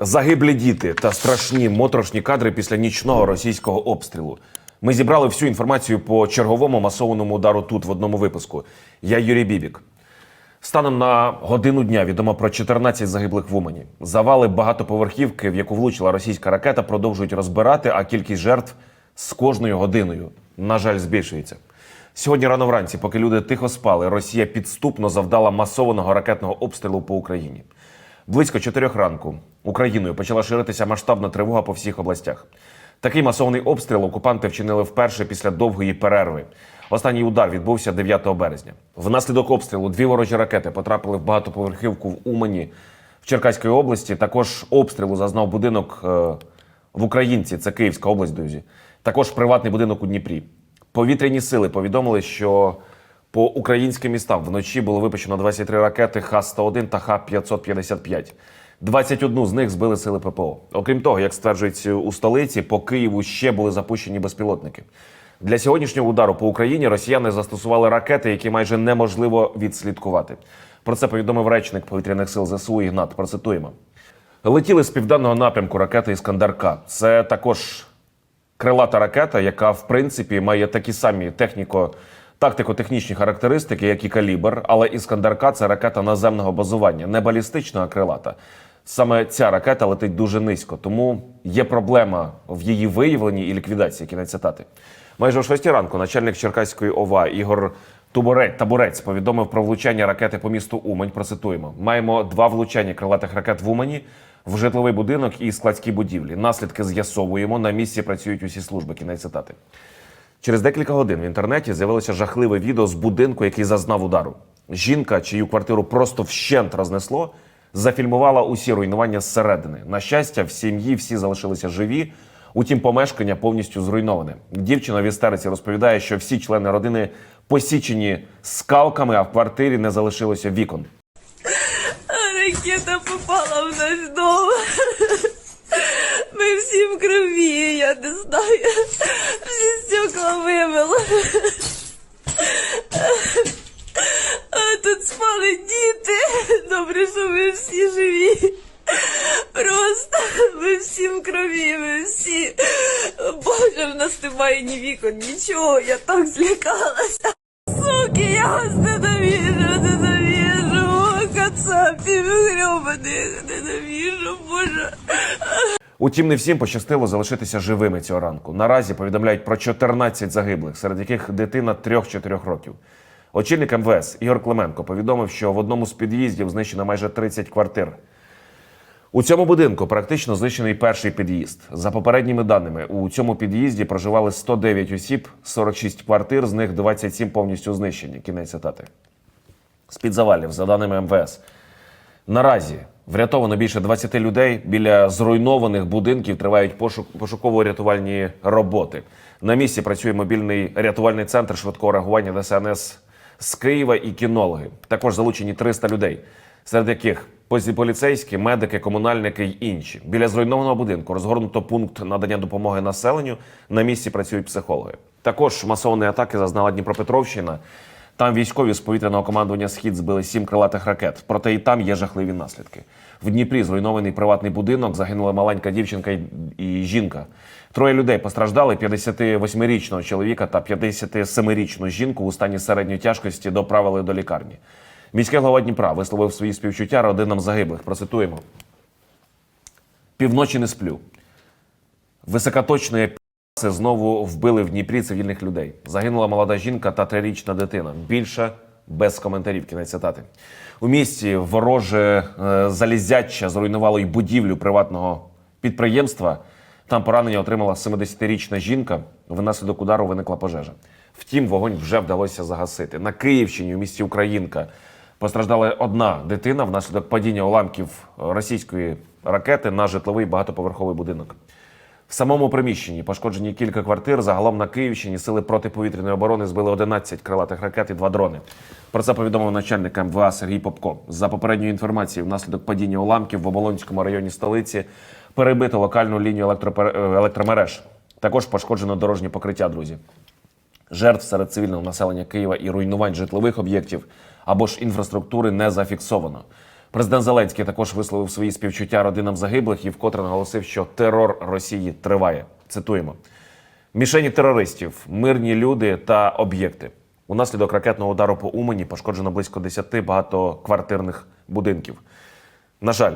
Загиблі діти та страшні моторошні кадри після нічного російського обстрілу. Ми зібрали всю інформацію по черговому масованому удару тут в одному випуску. Я Юрій Бібік. Станом на годину дня відомо про 14 загиблих в Умані. Завали багатоповерхівки, в яку влучила російська ракета, продовжують розбирати, а кількість жертв з кожною годиною, на жаль, збільшується. Сьогодні рано вранці, поки люди тихо спали, Росія підступно завдала масованого ракетного обстрілу по Україні. Близько чотирьох ранку Україною почала ширитися масштабна тривога по всіх областях. Такий масований обстріл окупанти вчинили вперше після довгої перерви. Останній удар відбувся 9 березня. Внаслідок обстрілу дві ворожі ракети потрапили в багатоповерхівку в Умані в Черкаській області. Також обстрілу зазнав будинок е, в Українці, це Київська область, друзі. Також приватний будинок у Дніпрі. Повітряні сили повідомили, що по українським містам вночі було випущено 23 ракети Х-101 та Х-555. 21 з них збили сили ППО. Окрім того, як стверджується у столиці, по Києву ще були запущені безпілотники. Для сьогоднішнього удару по Україні росіяни застосували ракети, які майже неможливо відслідкувати. Про це повідомив речник повітряних сил ЗСУ Ігнат. Процитуємо. Летіли з південного напрямку ракети Іскандер-К. Це також крилата ракета, яка в принципі має такі самі техніко. Тактико-технічні характеристики, як і калібр, але Іскандер-К – це ракета наземного базування, не балістична, а крилата. Саме ця ракета летить дуже низько, тому є проблема в її виявленні і ліквідації. Кінець цитати. Майже о 6 ранку начальник Черкаської ОВА Ігор Туборець Табурець повідомив про влучання ракети по місту Умань. Процитуємо: маємо два влучання крилатих ракет в Умані в житловий будинок і складські будівлі. Наслідки з'ясовуємо. На місці працюють усі служби. Кінець цитати. Через декілька годин в інтернеті з'явилося жахливе відео з будинку, який зазнав удару. Жінка, чию квартиру просто вщент рознесло, зафільмувала усі руйнування зсередини. На щастя, в сім'ї всі залишилися живі. Утім, помешкання повністю зруйноване. Дівчина в істериці розповідає, що всі члени родини посічені скалками, а в квартирі не залишилося вікон. Ракета попала в наш дом. Ми всі в крові, я не знаю. Всі стекла вимило. А тут спали діти. Добре, що ми всі живі. Просто ми всі в крові, ми всі. Боже, в нас немає ні вікон, нічого. Я так злякалася. Суки, я вас ненавижу, ненавижу. Кацапів гребаних, ненавижу, боже. Утім, не всім пощастило залишитися живими цього ранку. Наразі повідомляють про 14 загиблих, серед яких дитина 3-4 років. Очільник МВС Ігор Клименко повідомив, що в одному з під'їздів знищено майже 30 квартир. У цьому будинку практично знищений перший під'їзд. За попередніми даними, у цьому під'їзді проживали 109 осіб, 46 квартир, з них 27 повністю знищені. Кінець цитати. З-під завалів, за даними МВС, Наразі врятовано більше 20 людей. Біля зруйнованих будинків тривають пошук пошуково-рятувальні роботи. На місці працює мобільний рятувальний центр швидкого реагування ДСНС з Києва і кінологи. Також залучені 300 людей, серед яких поліцейські, медики, комунальники й інші. Біля зруйнованого будинку розгорнуто пункт надання допомоги населенню. На місці працюють психологи. Також масованої атаки зазнала Дніпропетровщина. Там військові з повітряного командування Схід збили сім крилатих ракет. Проте і там є жахливі наслідки. В Дніпрі зруйнований приватний будинок, загинула маленька дівчинка і жінка. Троє людей постраждали: 58-річного чоловіка та 57-річну жінку у стані середньої тяжкості доправили до лікарні. Міський голова Дніпра висловив свої співчуття родинам загиблих. Процитуємо: півночі не сплю. Високоточної це знову вбили в Дніпрі цивільних людей. Загинула молода жінка та трирічна дитина. Більше без коментарів. Кінець цитати. У місті вороже е, залізяча зруйнувало й будівлю приватного підприємства. Там поранення отримала 70-річна жінка. Внаслідок удару виникла пожежа. Втім, вогонь вже вдалося загасити. На Київщині у місті Українка постраждала одна дитина внаслідок падіння уламків російської ракети на житловий багатоповерховий будинок. В самому приміщенні пошкоджені кілька квартир. Загалом на Київщині сили протиповітряної оборони збили 11 крилатих ракет і два дрони. Про це повідомив начальник МВА Сергій Попко. За попередньою інформацією, внаслідок падіння уламків в Оболонському районі столиці перебито локальну лінію електропер- е, електромереж. Також пошкоджено дорожнє покриття, друзі. Жертв серед цивільного населення Києва і руйнувань житлових об'єктів або ж інфраструктури не зафіксовано. Президент Зеленський також висловив свої співчуття родинам загиблих і вкотре наголосив, що терор Росії триває. Цитуємо: мішені терористів, мирні люди та об'єкти. Унаслідок ракетного удару по Умані пошкоджено близько 10 багатоквартирних будинків. На жаль,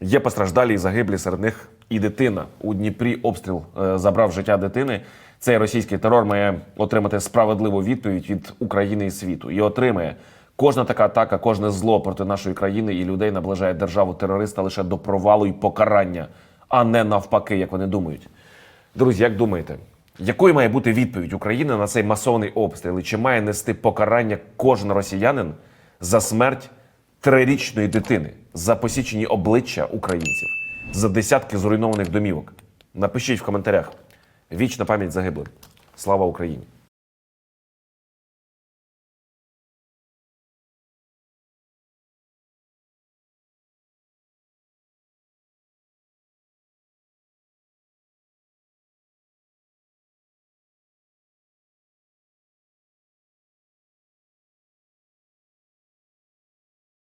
є постраждалі і загиблі серед них і дитина. У Дніпрі обстріл е, забрав життя дитини. Цей російський терор має отримати справедливу відповідь від України і світу. І отримає кожна така атака, кожне зло проти нашої країни і людей наближає державу терориста лише до провалу і покарання, а не навпаки, як вони думають. Друзі, як думаєте, якою має бути відповідь України на цей масований обстріл? І чи має нести покарання кожен росіянин за смерть трирічної дитини, за посічені обличчя українців, за десятки зруйнованих домівок? Напишіть в коментарях. Вічна пам'ять загиблим. Слава Україні!